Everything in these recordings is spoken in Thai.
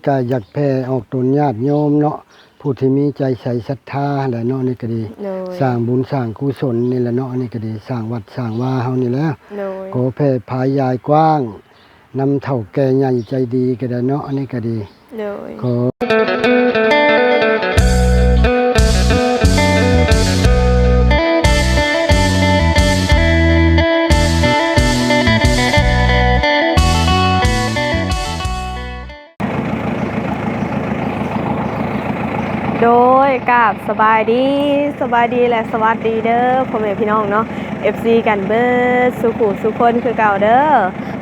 อันนี้ก็อยากแผ่ออกตนญาติโยมเนาะผู้ที่มีใจใส่ศรัทธาแหละเนาะนี่ก็ดีโดยสร้างบุญสร้างกุศลนี่แหละเนาะนี่ก็ดีสร้างวัดสร้างว่าเฮานี่แหละโดยขอแผ่พายยายกว้างนำเท่าแก่ใหญ่ใจดีก็ได้เนาะอันนี้ก็ดีโดยขอ กับสบายดีสบายดีและสวัสดีเด้อพ่อแม่พี่น้องเนาะ FC กันเบิดสุขุสุคนคือเก่าเด้อ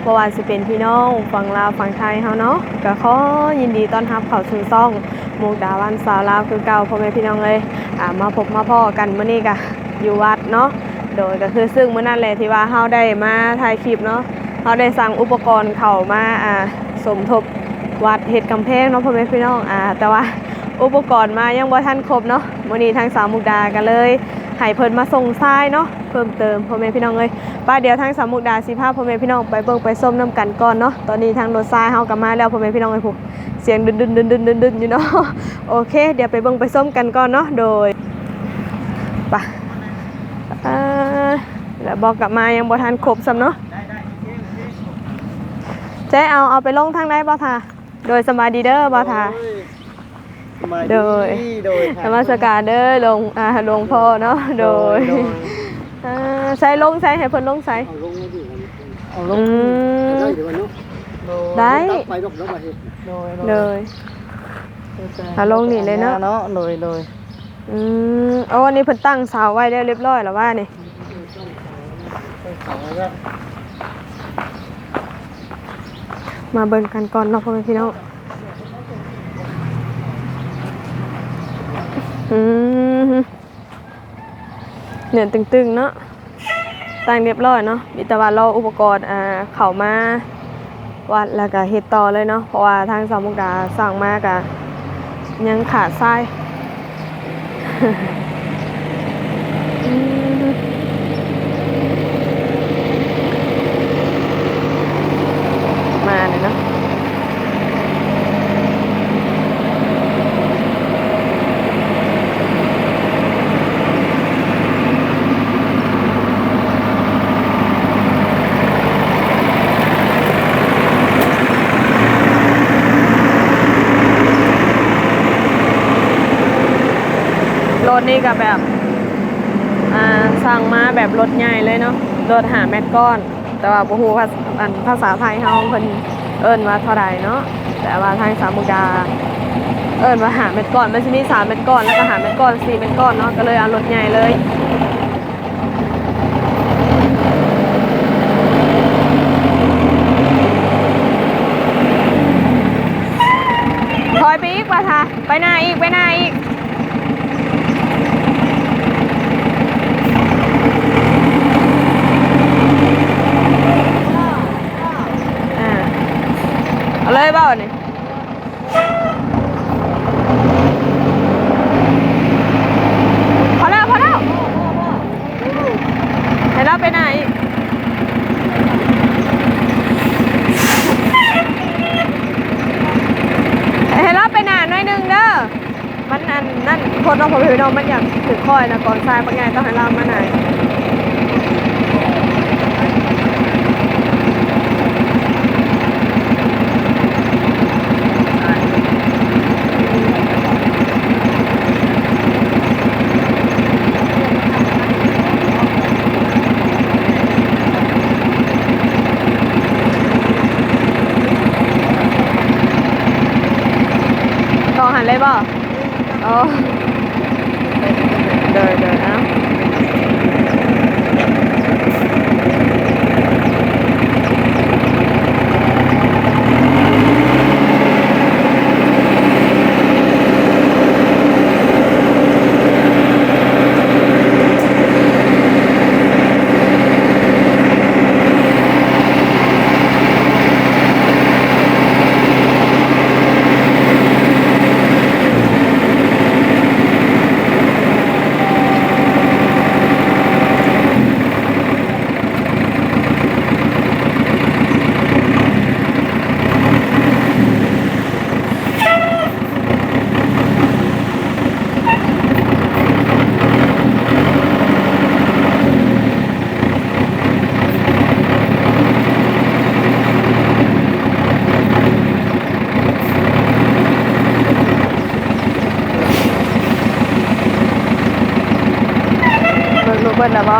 บ่ว่าสิเป็นพี่น้องฝั่งลาวฝั่งไทยเฮาเนาะก็ขอยินดีต้อนรับเข้าสู่ซ่องมุกดาวันสาวลาวคือเก่าพ่อแม่พี่น้องเลยอ่ามาพบมาพ้อกันมื้อนี้ก็อยู่วัดเนาะโดยก็คือซึ่งมื้อนั้นแหละที่ว่าเฮาได้มาถ่ายคลิปเนาะเฮาได้สั่งอุปกรณ์เข้ามาอ่าสมทบวัดเฮ็ดกำแพงเนาะพ่อแม่พี่น้องอ่าแต่ว่า อุปกรณ์มายังบ่ทันครบเนาะมื้อนี้ทางสามมุกดากันเลยให้เพิ่นมาส่งทรายเนาะเพิ่มเติมพ่อแม่พี่น้องเอ้ยป้าเดี๋ยวทางสามมุกดาสิพาพ่อแม่พี่น้องไปเบิ่งไปส้มน้ำกันก่อนเนาะตอนนี้ทางรถทรายเฮาก็มาแล้วพ่อแม่พี่น้องเอ้ยผู้เสียงดึนๆๆๆๆอยู่เนาะโอเค เดี๋ยวไปเบิ่งไปส้มกันก่อนเนาะโดยไปเอ่อแล้วบอกกลับมายังบ่ทันครบซ้ำเนาะเจ๊เอาเอาไปลงทางไหนบ่ทาโดยสบายดีเด้อบ่ทา โดยโดยนมัสการเด้อหลวงอ่าหลวงพ่อเนาะโดยอ่าใช้ลงใช้ให้เพิ่นลงใช้เอาลงมาดิเอาลอืงมได้เดี๋ยวก่อนเนาะได้ตักไปดอกแล้วมาเฮ็ดโดยเลยเอาลงนี่เลยเนาะเนาะโดยโดยอืมโอ้อันนี้เพิ่นตั้งเสาไว้ได้เรียบร้อยแล้วว่านี่มาเบิ่งกันก่อนเนาะพ่อแม่พี่น้อง อืมเนี่ยตึงๆเนาะตั้งเรียบร้อยเนาะมีแต่ว่ารออุปกรณ์อ่าเข้ามาวัดแล้วก็เฮ็ดต่อเลยเนาะเพราะว่าทางสามมุกดาสั่งมากะยังขาดไส้าย อืมมาเลยเนาะ รถ นี่ก็แบบอ่าสั่งมาแบบรถใหญ่เลยเนาะรถหาแมตก้อน แต่ว่าบูฮูภาษาภาษาไทยเฮาเพิ่นเอิ้นว่าเท่าใดเนาะแต่ว่าทางสามุกดาเอิ้นว่าหาเม็ดก้อนมันสิมี3เม็ดก้อนแล้วก็หาเม็ดก้อน4เม็ดก้อนเนาะก็เลยเอารถใหญ่เลยถอยไปอีกป่ะคะไปหน้าอีกไปหน้าอีก อ่าเอาเลยเปล่าเนี่ยพอแล้วพอแล้วให้เราไปไหนให้เราไปหนาหน่อยหนึงเด้อมันอันนั่นคนน้องผมพี่น้องมันอยากถือคอยนะก่อนทรายบางไงต้องให้เรามาไหน อ เบิดแล้วบ่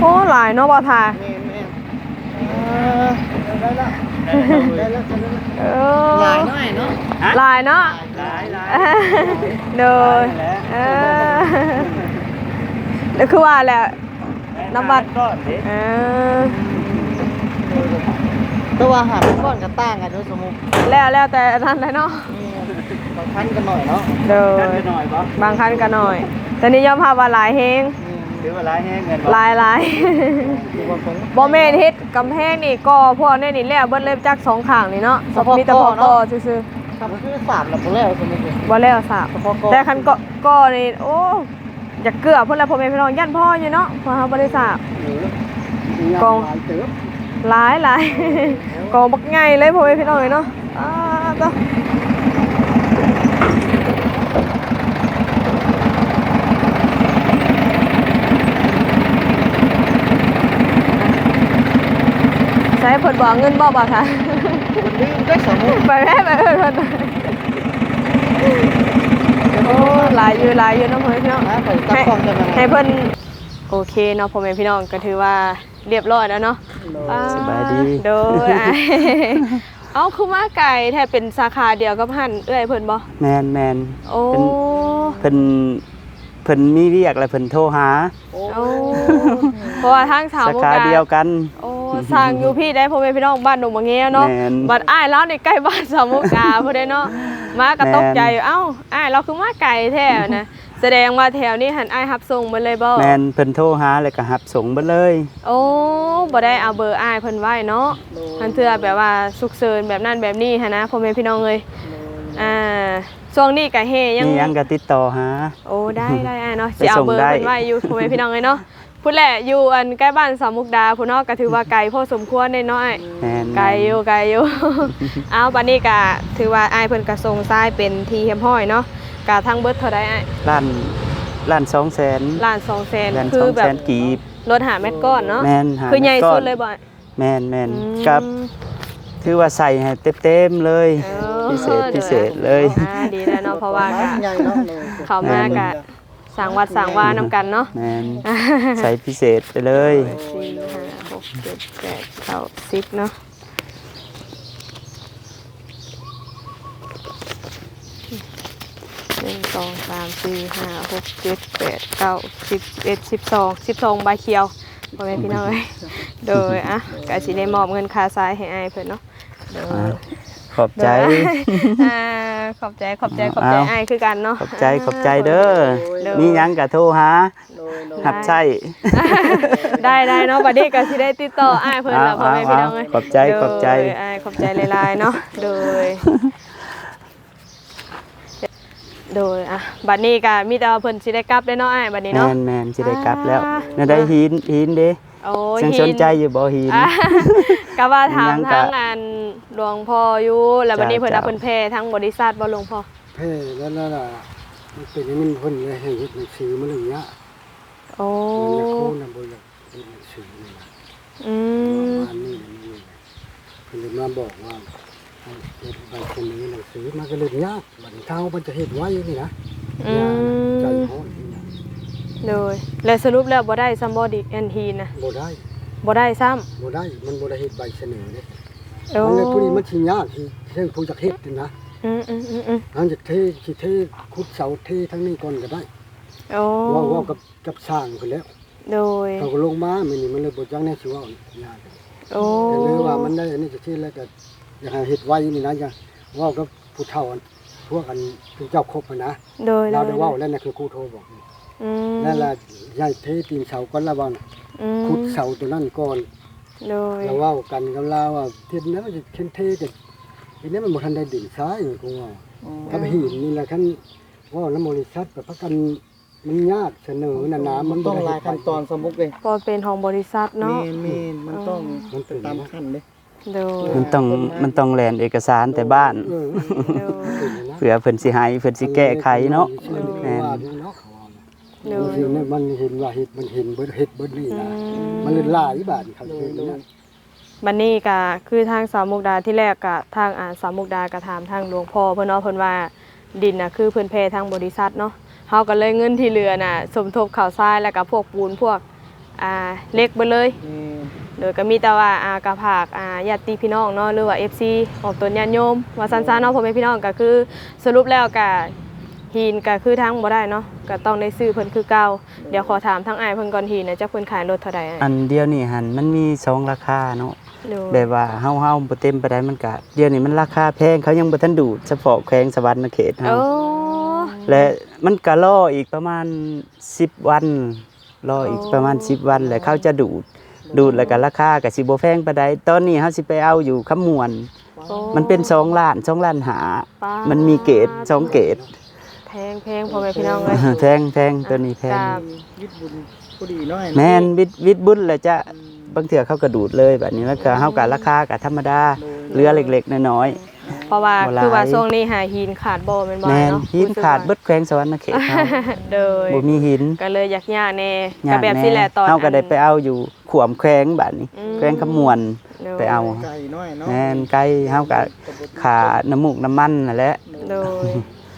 โอ้หลายเนาะบ่ทาได้ล้วได้ล้วได้แล้วเอหลายอน้อยเนาะหลายเนาะหลายหลายโดยเออแล้วคือว่าแหละน้ำบัตรก้อนเด้เออ ตัวว่าหาเป็นก้อนก็ต่างกันเนาะสมมุติแล้วแล้วแต่นั่นเลยเนาะบางคันกันหน่อยเนาะโดยกันหน่อยบ่บางคันก็หน่อยแต่นี่ยอมรับว่าหลายเฮงหรือว่าหลายแห้งเงินหลายหลายคือว่าของบ่แม่นเฮ็ดกำแพงนี่ก็พวกนี่นี่แล้วเบิดเลยจักสองข้างนี่เนาะเฉพาะมีแต่พอก่อเนาะก่อซื่อครับคือสามแล้วบ่แล้วสมมุติๆบ่แล้วสาบ เฉพาะก่อแต่คันก็ก็นี่โอ้อยากเกือบเพิ่นแล้วพ่อแม่พี่น้องยันพ่ออยู่เนาะเพราะเฮาบ่ได้ทราบ กอง หลายเติบ หลายหลายกองบักใหญ่เลยพ่อแม่พี่น้องเอ้ยเนาะอ้าตะใช้เพิ่นบอกเงินบ่บ่คะมันลืมได้สมมุติไปแม่ไปเพิ่นเพิ่นโอ้หลายอยู่หลายอยู่เนาะพ่อแม่พี่น้องนะไปตั้งกล้องจะมาให้เพิ่นโอเคเนาะพ่อแม่พี่น้องก็ถือว่าเรียบร้อยแล้วเนาะ สบายดีโดยอะเอาคือมาไก่แท้เป็นสาขาเดียวกับหันเอ้อยเพิ่นบ่แมนแมนโอ้ เพิ่นเพิ่นมีเรียกแล้วเพิ่นโทรหาโอ้เพราะว่าทางสาวสามุกขาดาเดียวกัน โอ้สร้างอยู่พี่ได้พ่อแม่พี่น้องบ้านหนุ่มบางแงเนาะแม่นบัดอ้ายแล้วในใกล้บ้านสาวมุกดาพุ่นได้เนาะมาก็ตกใจเอ้าอ้ายเราคือมาไก่แท้นะ แสดงว่าแถวนี้หันอ้ายรับส่งมาเลยบ่แมนเพิ่นโทรหาแล้วก็หับส่งเบิดเลย โอ้บ่ได้เอาเบอร์อ้ายเพิ่นไว้เนาะทันเทื่อแบบว่าสุกเสริญแบบนั้นแบบนี้หันนะพ่อแม่พี่น้องเอ้ยอ่าช่วงนี้ก็เฮยังมีหยังก็ติดต่อหา โอ้ได้ได้อ้ายเนาะไปสิเอาส่งเบอร์ได้เพิ่นไว้อยู่พ่อแม่พี่น้องเอ้ยเนาะพูดแหละอยู่อันใกล้บ้านสามมุกดาพุ่นเนาะก็ถือว่าไกลพอสมควรได้เนาะอ้ายแมนไกลอยู่ไกลอยู่ เอาบัดนี้ก็ถือว่าอ้ายเพิ่นก็ส่งทรายเป็นทีเฮมห้อยเนาะ ก็ทั้งเบิดเท่าใดอ้ายล้านล้าน2แสนล้าน2แสนล้านคืสอองแบแสบนกีบ รถหาเม็ดก้อนเนาะแมนหาคือใหญ่ก้สุอดนเลยบ่แมนแมนอืมกับ ถือว่าใส่ให้เต็มๆเลยเออพิเศษพิเศษเลย อ่าดีแล้วเนาะเพราะว่าก็ใหญ่เนาะเขามากะสั่งวัดสั่งว่านำกันเนาะ แมนใส่พิเศษไปเลย สี่ห้าหกเจ็ดแปดเก้าสิบเนาะ นึ่งสองสามสี่ห้าหกเจ็ดแปดเก้าสิบเอ็ดสิบสองสิบสองใบเขียวพ่อแม่พี่น้องเอ้ยโดยอะกะสิได้มอบเงินค่าทรายให้อ้ายเพิ่นเนาะโดยอ่าขอบใจ อ่าขอบใจขอบใจขอบใจเอาอ้ายคือกันเนาะขอบใจขอบใจเด้อโดยมีหยังก็โทรหาโดยโดยหับใช้ได้ได้เนาะบัดนี้ก็สิได้ติดต่ออ้ายเพิ่นละเอาพ่อแม่พี่น้องเอ้ยเอาขอบใจขอบใจ โดยอ้ายขอบใจหลายๆเนาะโดย โดยอะบัดนี้ก็มีแต่ว่าเพิ่นสิได้กลับได้เนาะอ้ายบัดนี้แมเนาะ นแมนสิได้กลับแล้วอ่านั่นได้หินหินเด้โอ้ยยังสนใจอยู่บ่หิน อะก็ว่าถามยังกะทางงานหลวงพ่ออยู่แล้วบัดนี้เพิ่นเอาจ้าเพิ่นแพร่ทั้งบริษัทบ่หลวงพ่อเพ่แล้วนั่นน่ะมันเป็นอย่างนี้มันเพิ่นเลยให้เฮ็ดหนังสือมาเลยเนี้ยโอ้มันจะคู่นำบ่อยากเฮ็ดหนังสือนี่นะอืม ประมาณนี้นี่เพิ่นเลยมาบอกว่า ให้เฮ็ดใบเสนอหนังสือมันก็เลยยากบัดเท้ามันจะเฮ็ดไว้นี่นะอืยากใจมฮ้อนนี่นะโดยแล้วสรุปแล้วบ่ได้ซัมบอดี้แอนทีนะบ่ได้บ่ได้ซ้ำบ่ได้มันบ่ได้เฮ็ดใบเสนอเด้โอ้มันเลยผู้นี้มันสิยากที่เช่นผู้จักเฮ็ดนี่นะอืมอืมอืมอืมอันจะเทสิเทขุดเสาเททั้งนี้ก่อนก็ได้โอ้เว่าเว่ากับกับสร้างเพิ่นแล้วโดยเขาก็ลงมามื้อนี้มันเลยบ่จักแน่สิเว่ายาก โอ้แต่เลยว่ามันได้อันนี้จะเทแล้วก็ อยากให้เฮ็ดไว้นี่นะอย่าเว้ากับผู้เฒ่าอันพวกอันผู้เจ้าครบอะนะ โดยเราได้เว้าแล้วนะคือครูโทรบอกอืมนั่นล่ะยายเทตีนเสาก่อนละบ่น่ะอืมขุดเสาตัวนั้นก่อนโดยแล้วเว้ากันกับเราว่าเทศนั้นมันจะเทนเทแต่ทีนี้มันบ่ทันได้ดินซ้ายกูว่า กับหินนี่แหละคันเว้าน้ำบริษัทแบบพักกันมันยากเสนอน่ะนะมันบ่ต้องได้หลายขั้นตอนสมมุติเลยพอเป็นของบริษัทเมเนาะ นเมนมันต้องมันเป็นตามขั้นเลย โดยมันต้องมันต้องแลนเอกสารแต่บ้านเออโดยเป็นอย่างนั้นเผื่อเพิ่นสิให้เพิ่นสิแก้ไขเนาะแม่นว่าเนาะเขาว่าโดบางยทีเนี่ยมันเห็นว่าเห็ดมันเห็นเบิดเห็ดเบิดนี่อืนะมมันเลยหลายบาทเขาเห็นนะบัดนี้ก็คือทางสาวมุกดาที่แรกก็ทางอ่าสาวมุกดาก็ถามทางหลวงพ่อเพิ่นเนาะเพิ่นว่าดินน่ะคือเพิ่นเพทางบริษัทเนาะเฮาก็เลยเงินที่เหลือน่ะสมทบข้าวทรายแล้วก็พวกปูนพวกอ่าเหล็กไปเลยนี่ โดยก็มีแต่ว่าอากระผากอ่าญาติพี่น้องเนาะหรือว่า FC ออกตนญาติโยมว่าซั่นๆเนาะพ่อแม่พี่น้องก็คือสรุปแล้วก็หินก็คือทางบ่ได้เนาะก็ต้องได้ซื้อเพิ่นคือเก่าเดี๋ยวขอถามทางอ้ายเพิ่นก่อนหินน่ะจักเพิ่นขายรถเท่าใดอ้ายอันเดียวนี่หันมันมีสองราคาเนาะโดย แบบว่าเฮาเฮาบ่เต็มไปได้มันก็เดี๋ยวนี้มันราคาแพงเขายังบ่ทันดูดเฉพาะแขวงสวรรณเขตเฮา โอ้และมันก็รออีกประมาณ 10 วัน รออีกประมาณ 10 วัน แล้วเขาจะดูด ดูดแล้วก็ราคาก็สิบ่แพงปานใดตอนนี้เฮาสิไปเอาอยู่คำมวน โอ้มันเป็น2ล้าน2ล้านหาป๊ามันมีเกรดสองเกรดแพงแพงพ่อแม่พี่น้องเลยแพงแพงตัวนี้แพง ครับยึดบุญผู้ดีน้อยแม่นวิทย์วิทย์บุญแล้วจะบางเถื่อเขาก็ดูดเลยแบบนี้แล้วก็เฮากับราคาก็ธรรมดาเรือเล็กๆน้อยเพ ราะว่าบ่หลาย คือว่าช่วงนี้หาหินขาดบ่แม่นๆบ่แม่นเนาะหินขาดเบิดแขวงสวรรณเขตเฮาโดยบ่มีหินก็เลยอยากยากแน่ยาก็กแบบแน่สิแหละตอนเฮาก็ได้ไปเอาอยู่ขวมแขวงบัดนี้ อืมแขวงขมวน โดยไปเอา ไก่น้อยเนาะแม่นไกลเฮาก็ขาน้ำมูกน้ำมันนั่นแหละ โดย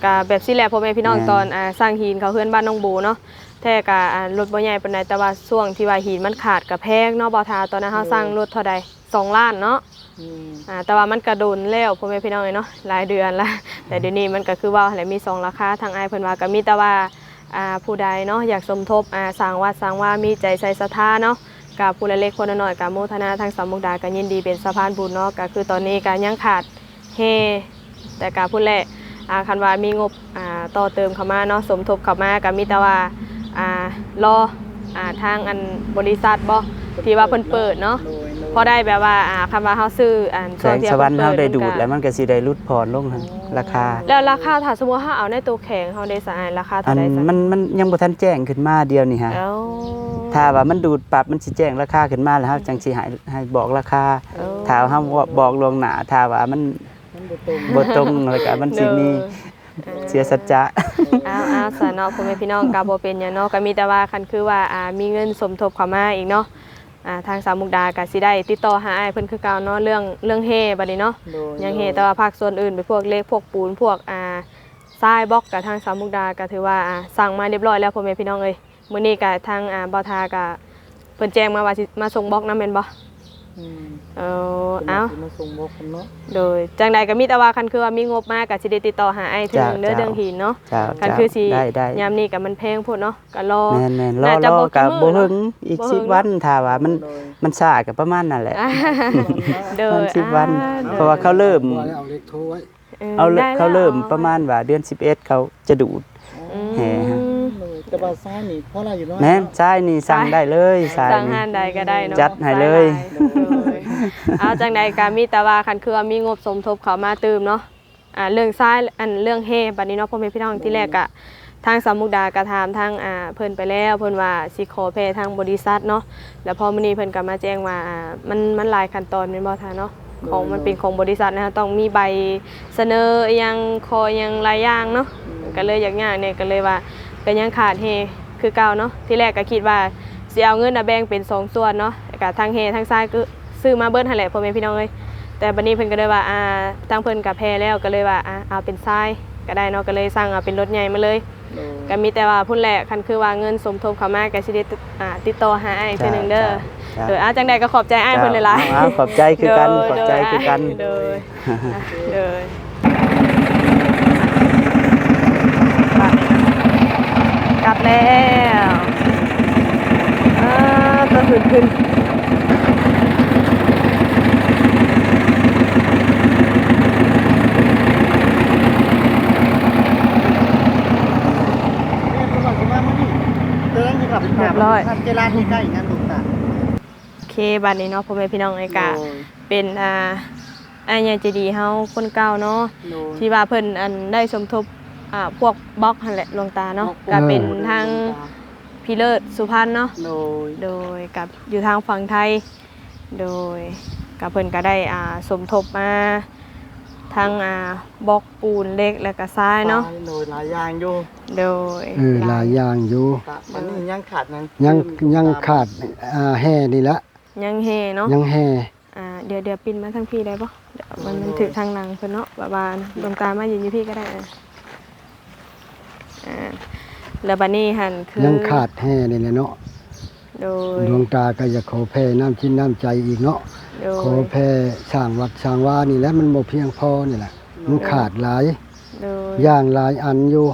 ก็แบบสิแหละพ่อแม่พี่น้องแม่น ตอนอ่าสร้างหินเขาเฮือนบ้านน้องบูเนาะแท้ก็อ่ารถบ่ใหญ่ปานใดแต่ว่าช่วงที่ว่าหินมันขาดก็แพงเนาะบ่ทาตอนนั้นเฮาสร้างรถเท่าใดสองล้านเนาะ อืมอ่าแต่ว่ามันกระโดนแล้วพ่อแม่พี่น้องเลยเนาะหลายเดือนละแต่เดี๋ยวนี้มันก็คือว่าแหละมีสองราคาทางอ้ายเพิ่นว่าก็มีแต่ว่าอ่าผู้ใดเนาะอยากสมทบอ่าสร้างวัดสร้างว่ามีใจใส่ศรัทธาเนาะกับผู้เล็กๆคนน้อยๆกับโมทนาทางสามมุกดาก็ยินดีเป็นสะพานบุญเนาะก็คือตอนนี้ก็ยังขาดเฮแต่การพูดแหละอ่าคันว่ามีงบอ่าต่อเติมเข้ามาเนาะสมทบเข้ามาก็มีแต่ว่าอ่ารออ่าทางอันบริษัทบ่ที่ว่าเพิ่นเปิดเนาะโดยโดย พอได้แบบว่าอ่าคำว่าเฮาซื้ออันแขช่ววงงที่สวรรค์พิ่นเฮาปิได้ดูดมันก็แล้วมันก็สิได้ลดพรลงหั่นราคา แล้วราคาถ้าสมมุติเฮาเอาในตัวแข็งเฮาได้สะอายราคาอัเท่านใดซะมันมันยังบ่ทันแจ้งขึ้นมาเดียวนี่ฮะ เอ้าถ้าว่ามันดูดปรับมันสิแจ้งราคาขึ้นมาแล้วเฮาจังสิให้ให้บอกราคาเอ้าถ้าเฮาบอกล่วงหน้าถ้าว่ามันมันบ่ตรงบ่ตรงแล้วก็มันสิมีเสียสัจจะ อ้าวอ้าวสาเนาะพ่อแม่พี่น้องก็บ่เป็นหยังเนาะก็มีแต่ว่าคันคือว่าอ่ามีเงินสมทบเข้ามาอีกเนาะอ่า ทางสามมุกดาก็สิได้ติดต่อหาอ้ายเพิ่นคือเก่าเนาะเรื่องเรื่องเฮบัดนี้เนาะโดยยังเฮแต่ว่าภาคส่วนอื่นไปพวกเลขพวกปูนพวกอ่าทรายบล็อกกับทางสามมุกดาก็ถือว่าอ่าสั่งมาเรียบร้อยแล้วพ่อแม่พี่น้องเอ้ยมื้อนี้ก็ทางอ่าบ่าวทาก็เพิ่นแจ้งมาว่าสิมาส่งบล็อกนำแม่นบ่อืม เออเอ้าพิ่นมาส่งบอกกันเนาะโดยจังใดก็มีแต่ว่าคันคือว่ามีงบมาก็สิได้ติดต่อหาไอ้ถึงจ้ะเด้อจ้ะเรื่องหินเนาะจ้าคันจ้าคือสิได้ได้ยามนี้ก็มันแพงพุ่นเนาะก็รอแม่นแม่นรอน่ารจะอบ่กับกี่มื้บ่อหึงเนาะอีกบ่สิบหึงวันถ้าว่ามันโดยมันช้าก็ประมาณนั่นแหละอ่าโดประยมาณสิบวันอ่เพราะว่าเขาเริ่มว่าแล้วเอาเลขโทรไว้เอาเริ่มได้แล้วเขาเริ่มประมาณว่าเดือน11เขาจะดูดอืมแห่ฮะโดย แต่ว่าซ้ายนี่เพราะอะไรอยู่น้อยแม่นเนาะใช่นี่สั่งได้เลยใช่สั่งนี่ ห้านใดก็ได้เนาะจัดให้เลยโดยเอาจังใดก็มีแต่ว่าคันคือว่ามีงบสมทบเข้ามาเติมเนาะอ่าเรื่องซ้ายอันเรื่องเฮบัดนี้เนาะพ่อแม่พี่น้องที่แรกอะทางสามมุกดากระทามทางอ่าเพิ่นไปแล้วเพิ่นว่าสิขอแพทางบริษัทเนาะแล้วพอมื้อนี้เพิ่นก็มาแจ้งว่าอ่ามันมันหลายขั้นตอนแม่นบ่ท่าเนาะของมันเป็นของบริษัทนะคะต้องมีใบเสนออหยังคออหยังหลายอย่างเนาะ ก็เลยอยากยากเนี่ยก็เลยว่า ก็ยังขาดเฮคือเก่าเนาะที่แรกก็คิดว่าสิเอาเงินน่ะแบ่งเป็นสองส่วนเนาะก็ทางเฮทางซ้ายก็ซื้อมาเบิดหั่นแหละพ่อแม่พี่น้องเอ้ยแต่บัดนี้เพิ่นก็เลยว่าอ่าทางเพิ่นกับแพ้แล้วก็เลยว่าอ่าเอาเป็นทรายก็ได้เนาะก็เลยสั่งเอาเป็นรถใหญ่มาเลยโดยก็มีแต่ว่าพุ่นแหละคันคือว่าเงินสมทบเข้ามาก็สิได้ติดอ่าติดต่อหาอ้ายเพิ่นหนึงเด้อจ้าโดยอาจังใดก็ขอบใจอ้ายเพิ่นหลายจ้าขอบใจคือกันโดยขอบใจคือกันโดยอะโดยไปกลับแล้วอ่าตัว ขึ้นขึ้นแม่เพิ่นว่าสิมามื้อนี้เดินสิกลับไปหาทำเจร้านที่ใกล้งานตุ๊กตาโอเคบัดนี้เนาะพ่อแม่พี่น้องไอ้กะโดยเป็นอ่าไอ้เนี่ยจะดีเฮาคนเก่าเนาะโดยที่ว่าเพิ่นอันได้สมทบอ่าพวกบล็อกหั่นแหละหลวงตาเนาะก็เป็นทาง พี่เลิศสุพรรณเนาะ โดย โดยกับอยู่ทางฝั่งไทย โดยกับเพิ่นก็ได้อ่าสมทบมาทางอ่าบล็อกปูนเล็กและก็ทรายเนาะ โดยหลายอย่างอยู่โดยเออหลายอย่างอยู่ตะมันนี่ยังขาดยังยังยังขาดอ่าแห่นี่ละยังเฮเนาะ ยังแห่อ่าเดี๋ยวเดี๋ยวปินมาทางพี่ได้ปะเดี๋ยวมันมันถึงทางหนังเพิ่นเนาะแบบว่าดวงตามายืนอยู่พี่ก็ได้อะอ่า แล้วบัดนี้หันคือยังขาดแห่นี่แหละเนาะโดยดวงตาก็อยากขอแพ่น้ำชิ้นน้ำใจอีกเนาะโดขอยแพ่สร้างวัดสร้างว่านี่แหละมันบ่เพียงพอนี่แหละมันขาดหลายโดยอย่างหลายอันอยู่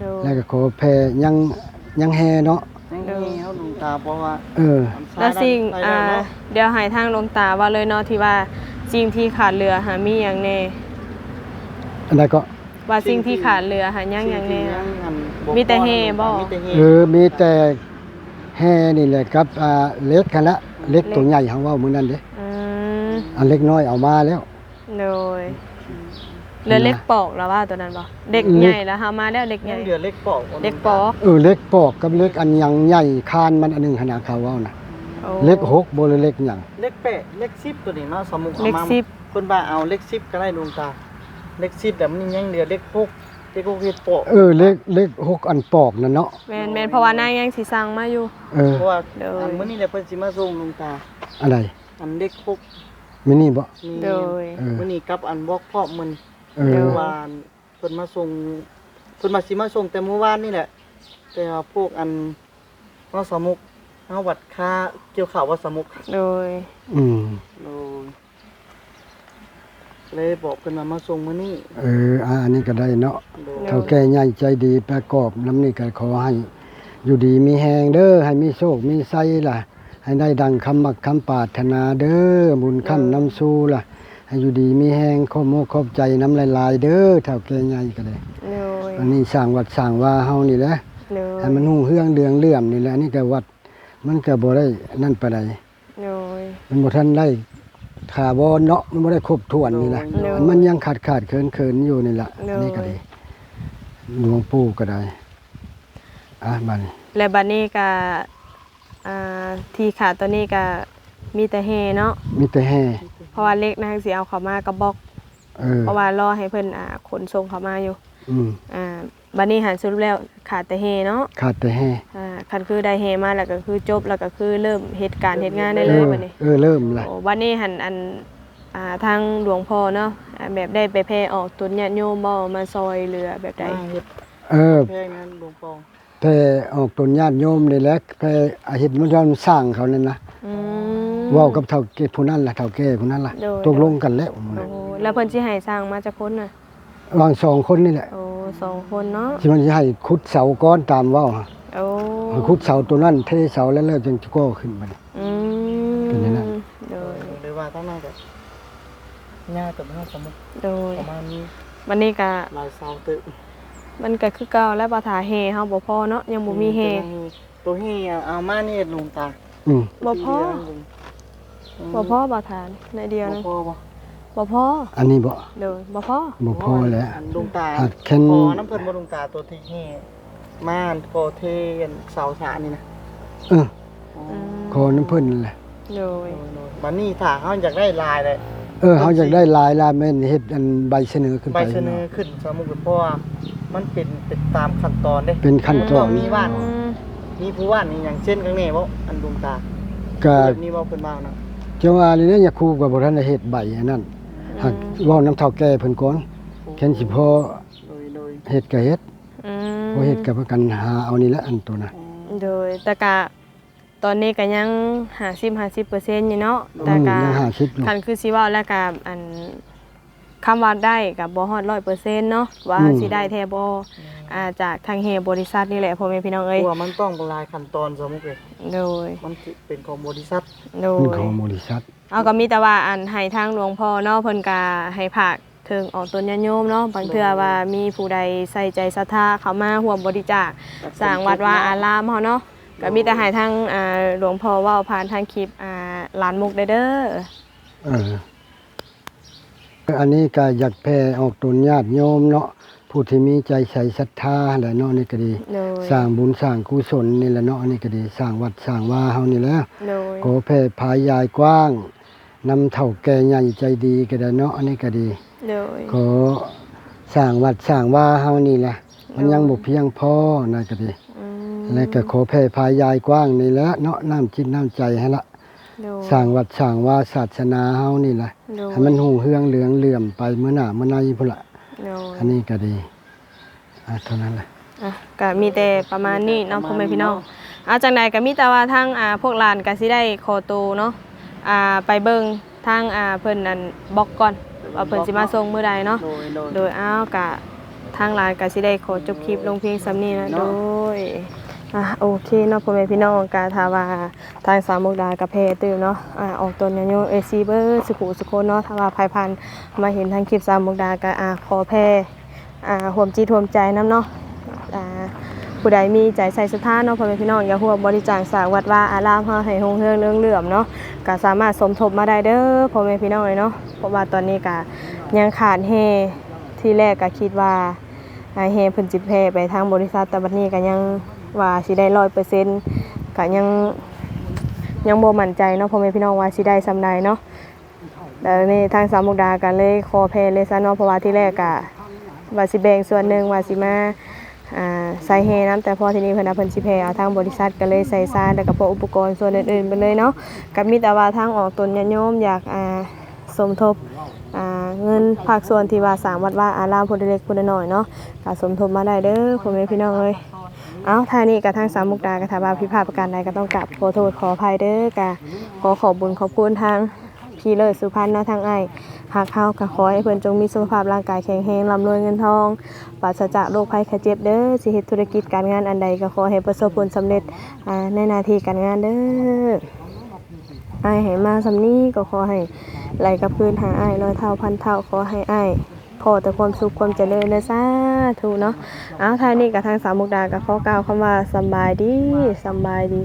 โดยแล้วก็ขอแพ่ยังยังแห่เนาะยังมีเฮาดวงตาเพราะว่าเออ แล้วสิ่งได้อ่าเนาะเดี๋ยวให้ทางหลวงตาว่าเลยเนาะที่ว่าสิ่งที่ขาดเหลือหามีหยังแน่อันใดก็ ว่าสิ่งที่ขาดเหลือหายังหยังแน่ สิ่ที่ยังอันมีแต่เฮบ่ มีแต่เฮเออมีแต่แห่นี่แหละครับอ่าเล็กกันละเล็กตัวใหญ่เฮาเว้ามื้อนั้นเด้อืมอันเล็กน้อยเอามาแล้ว โดยเหลือเล็กปอกแล้วว่าตัวนั้นบ่เด็กเล็กใหญ่แล้วหามาแล้วเด็กใหยัญ่งเหลือเล็กปอกเด็กปอกเออเล็กปอกกับเล็กอันยังใหญ่คานมันอันหนึงขนาดเขาเว้านะโอ้เล็กหกบ่เลยเล็กหยังเล็กแปะเล็ก10ตัวนี้เนาะสมมุติเล็กอามาสิบ เพิ่นว่าเอาเล็ก10ก็ได้ดวงตา เล็ก10แต่มันยังเหลือเล็ก6เล็ก6เฮ็ดปอกเออเล็กเล็กหกอันปอกนั่นเนาะแม่นแม่นเพราะว่านายยังสิสั่งมาอยู่ เออ เพราะว่าเด้ออั อันมื้อนี้แหละเพิ่นสิมาส่งดวงตา อะไรอันเล็ก6มินี่บ่มีโดย เออ มื้อนี้กับอันบอกพร้อมมันเอเดี๋อ ยววานเพิ่นมาส่งเพิ่นมาสิมาส่งแต่เมื่อวานนี่แหละ แต่ว่าพวกอันเฮาสมุกเฮาวัดค่าเกี่ยวข้าวว่าสมุกโดยอืมโดย เลยบอกเพิ่นว่ามาส่งมื้อนี้เอออ่าอันนี้ก็ได้เนาะโดยเนาะเท่าแก่ใหญ่ใจดีประกอบน้ำนี่ก็ขอให้ อยู่ดีมีแหงเด้อให้มีโชคมีไสล่ะ ให้ได้ดังคำมักคำปรารถนาเด้อบุญคำนำสู่ล่ะ ให้อยู่ดีมีแหงขอบโมกขอบใจน้ำลายๆเด้อเท่าแก่ใหญ่ก็ได้โดยอันนี้สร้างวัดสร้างว่าเฮานี่แหละโดยให้มันหุ่งเฮืองเดืองเลื่อมนี่แหละอันนี่ก็วัด มันก็บ่ได้นั่นปานใดโดยมันบ่ทันได้ ถาวรเนาะมันบ่ได้ครบถ้วนนี่แหละโดย มันยังขาดขาดเคินเคินอยู่นี่ล่ะโดยอันนี่ก็ดีหลวงปู่ก็ได้อะบัดนี้และบัดนี้ก็อ่าที่ขาดตัวนี้ก็มีแต่เฮเนาะมีแต่แห่เพราะว่าเล็กนางสิเอาเข้ามากระบอก เออเพราะว่ารอให้เพิ่นอ่าขนส่งเข้ามาอยู่อืมอ่า บัดนี้หันสรุปแล้วขาดแต่เฮเนาะขาดแต่แห่อ่าคันคือได้เฮมาแล้วก็คือจบแล้วก็คือเริ่มเหตุการณ์เหตุงานได้เอเลยอบัดนี้ เออเริ่มละโอ้บัดนี้หันอันอ่าทางหลวงพ่อเนาะอ่าแบบได้ไปแพ่ออกตุนญาติโยมบ่มาซอยเหลือแบบใดมาเฮ็ดเออแพงนั้นหลวงปองแพ่ออกตนญาติโยมนี่แหละแพ่อาหิตมันยอมสร้างเขานั่นนะอืม เว้ากับเฒ่าแก่ผู้นั้นล่ะเฒ่าแก่ผู้นั้นล่ะโดย ตกลงกันแล้วโอ้แล้วเพิ่นสิให้สร้างมาจากคนน่ะ วางสองคนนี่แหละโอ้สองคนเนาะที่มันจะให้ขุดเสาก้อนตามเว่าโอ้ให้ขุดเสาตัวนั้นเทเสาแล้วแล้วจึงจะก่อขึ้นมาอืมเป็นอย่างนั้นโดยหรือว่าตั้งนั้นก็ง่ายแต่บ่สมุกโดยประมาณนี้วันนี้ก็หลายเซาตึกมันก็คือเก่าแล้วบ่ทาเฮเฮาบ่พอเนาะยังบ่มีเฮตัวเฮเอามานี่หลวงตาอืมบ่พอบ่พอบ่ทานในเดียวบ่นึงพอบ่ บ่พออันนี้บ่โดยบ่พอบ่พอแล้วอันดวงตาอาจแค่พอน้ำเพิ่นบ่ดวงตาตัวที่เฮม่านพอเทอันเสาสานี่นะเอออ๋ออืมขอน้ำเพิ่นนั่นแหละโดยบัดนี้ถ้าเฮาอยากได้ลายเลยเออเขาอยากได้ลายลายแม่นเฮ็ดอันใบเสนอขึ้นใบไปเสนอขึ้นสมุกเพราะว่ามันเป็นเป็นตามขั้นตอนเด้เป็นขั้นตอนมีว่านอืมมีผู้ว่านนี่อย่างเช่นข้างในบ่อันดวงตาก็แบบนี้บ่เพิ่นว่านะจังว่านี่เนี่ยอย่าคู่กับบ่ทันได้เฮ็ดใบอันนั้น หากเว้าน้ำเฒ่าแก่เพิ่นก่อนแค่นสิพอโดยโดยเฮ็ดก็เฮ็ดอืมบ่เฮ็ดก็ประกันหาเอานี่แหละอันตัวน่ะโดยแต่กะตอนนี้ก็ยัง50 50%อยู่เนาะแต่กะอืมยังหาคิดอยู่ คันคือสิเว้าแล้วกะอันคำว่าได้ก็บ่ฮอด100%เนาะว่าอืม สิได้แท้บ่อ่าจากทางเฮบริษัทนี่แหละพ่อแม่พี่น้องเพเอ้ยราะว่ามันต้องเป็นลายขั้นตอนสมุกเลยโดยมันสิเป็นของบริษัทโดเป็นยของบริษัท เอาก็มีแต่ว่าอันให้ทางหลวงพ่อเนาะเพิ่นก็ให้ภาคถึงออกตนญาติโยมเนาะบางเทื่อว่ามีผู้ใดใส่ใจศรัทธาเข้ามาร่วมบริจาคสร้างวัดว่าอารามเฮาเนาะก็มีแต่ให้ทางอ่าหลวงพ่อเว้าผ่านทางคลิปอ่าหลานมุกได้เด้อเอออันนี้ก็อยากแผ่ออกตนญาติโยมเนาะผู้ที่มีใจใส่ศรัทธาแหละเนาะนี่ก็ดี โดย สร้างบุญสร้างกุศลนี่แหละเนาะอันนี้ก็ดี สร้างวัดสร้างว่าเฮานี่แหละโดย ขอแผ่ภายยายกว้าง นำเท่าแก่ใหญ่ใจดีก็ได้เนาะอันนี้ก็ดี โดย ขอสร้างวัดสร้างว่าเฮานี่แหละ มันยังบ่เพียงพอนะก็ดี อืมและก็ขอแผ่ภายยายกว้างนี่แหละเนาะน้ำจิตน้ำใจให้ละ โดยสร้างวัดสร้างว่าศาสนาเฮานี่ล่ะโดยให้มันหูเฮืองเหลืองเหลื่อมไปเมื่อหน้าเมื่อในพุ่นละโดย อันนี้ก็ดีอะเท่านั้นแหละ อะก็มีแต่ประมาณนี้เนาะพ่อแม่พี่น้องอาจังใดก็มีแต่ว่าทางอ่าพวกหลานก็สิได้ขอตัวเนาะ อ่าไปเบิ่งทางอ่าเพิ่นอันบอกก่อนว่าเพิ่นสิมาส่งมื้อใดเนาะโดยโดย โดยอ้าวกะทางร้านก็สิได้ขอจบคลิปลงเพียงซ้ำนี้นะเนาะโดยอะโอเคเนาะพ่อแม่พี่น้องกาทาว่าทางสามมุกดากระเพตื่มเนาะอ่าออกตนยโยเอซีเบอร์สุขุสุโคนเนาะถ้าว่าภายพันธุ์มาเห็นทางคลิปสามมุกดากะอ่าขอแพ่อ่าห่วมจิตห่วมใจน้ำเนาะอ่า ผู้ใดมีใจใส่สุดท้าเนาะพ่อแม่พี่น้องอย่าห่วมบริจาคสาวัดว่าอารามเฮาให้หงเฮืองเรื่องเหลื่อมเนาะก็สามารถสมทบมาได้เด้อพ่อแม่พี่น้องเลยเนาะเพราะว่าตอนนี้ก็ยังขาดเฮที่แรกก็คิดว่าเฮเพิ่นจิแพร่ไปทางบริษัทแต่บัดนี้ก็ยังว่าสิได้ร้อยเปอร์เซ็นต์ก็ยังยังบ่มั่นใจเนาะพ่อแม่พี่น้องว่าสิได้สำใดเนาะแต่นี่ทางสามมุกดากันเลยขอแพร่เลยซะเนาะเพราะว่าที่แรกก็ว่าสิแบ่งส่วนหนึ่งว่าสิมา อ่าใส่เฮน้ำแต่พอทีนี้เพิ่นเอาเพิ่นสิแพเอาทางบริษัทก็เลยใส่ซาแล้วก็พวกอุปกรณ์ส่วนอื่นๆไปเลยเนาะก็มีแต่ว่าทางออกตนญาติโยมอยากอ่าสมทบเงินภาคส่วนที่ว่าสางวัดว่าอารามพุทธเล็กพุทธน้อยเนาะก็สมทบมาได้เด้อพ่อแม่พี่น้องเอ้ยเอาท่านี้กับทางสามมุกดากระถาบาพิพาทประการใดก็ต้องกลับขอโทษขออภัยเด้อกะขอขอบบุญขอบคุณทางพี่เลิศสุพรรณเนาะทางไอ้ หากเขาก็ขอให้เพิ่นจงมีสุขภาพร่างกายแข็งแรงร่ำรวยเงินทองปราศจากโรคภัยไข้เจ็บเด้อสิเฮ็ดธุรกิจการงานอันใดก็ขอให้ประสบผลสำเร็จในหน้าที่การงานเด้อไอายให้มาสำนี้ก็ขอให้ไหลกับพื้นหาไอายร้อยเท่าพันเท่าขอให้ไอายขอแต่ความสุขความเจริญเลยสาธุเนาะเอาท้านี้กับทางสามมุกดากับข้อกล่าวคำว่าสบายดีสบายดี